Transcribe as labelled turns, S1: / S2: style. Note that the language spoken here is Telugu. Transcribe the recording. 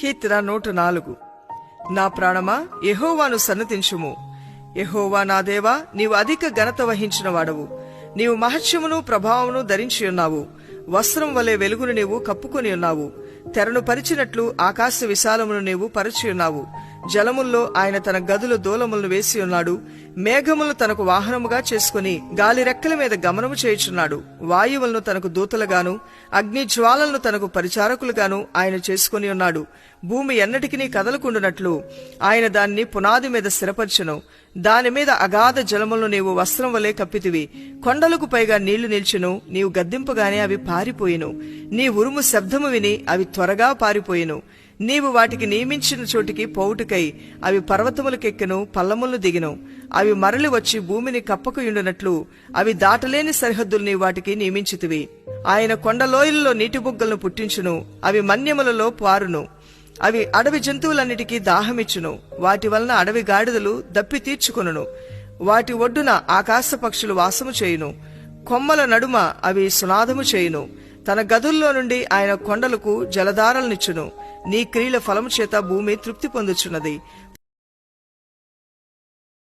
S1: కీర్తన నూట నాలుగు. నా ప్రాణమా ఎహోవాను సన్నతించుము. ఎహోవా నా దేవా నీవు అధిక ఘనత వహించిన వాడవు. నీవు మహత్యమును ప్రభావమును ధరించి ఉన్నావు. వస్త్రం వలె వెలుగును నీవు కప్పుకొని ఉన్నావు. తెరను పరిచినట్లు ఆకాశ విశాలమును నీవు పరిచి ఉన్నావు. జలముల్లో ఆయన తన గదుల దూలములను వేసి ఉన్నాడు. మేఘములను తనకు వాహనముగా చేసుకుని గాలి రెక్కల మీద గమనము చేయుచున్నాడు. వాయువులను తనకు దూతలుగాను అగ్ని జ్వాలలను తనకు పరిచారకులుగాను ఆయన చేసుకుని ఉన్నాడు. భూమి ఎన్నటికి కదలకుండునట్లు ఆయన దాన్ని పునాది మీద స్థిరపరచును. దాని మీద అగాధ జలములను నీవు వస్త్రం వలె కప్పితివి. కొండలకు పైగా నీళ్ళు నిల్చును. నీవు గద్దింపగానే అవి పారిపోయిను. నీ ఉరుము శబ్దము విని అవి త్వరగా పారిపోయిను. నీవు వాటికి నియమించిన చోటికి పోవుటకై అవి పర్వతములకెక్కను పల్లములను దిగిను. అవి మరలి వచ్చి భూమిని కప్పకుయుండునట్లు అవి దాటలేని సరిహద్దుల్ని వాటికి నియమించితివి. ఆయన కొండలోయల్లో నీటి బుగ్గలను పుట్టించును అవి మన్యములలో పారును. అవి అడవి జంతువులన్నిటికీ దాహమిచ్చును వాటి వలన అడవి గాడిదలు దప్పి తీర్చుకొనును. వాటి ఒడ్డున ఆకాశ పక్షులు వాసము చేయును కొమ్మల నడుమ అవి సునాదము చేయును. తన గదుల్లో నుండి ఆయన కొండలకు జలధారలనిచ్చును. నీ క్రియల ఫలము చేత భూమి తృప్తి పొందుచున్నది.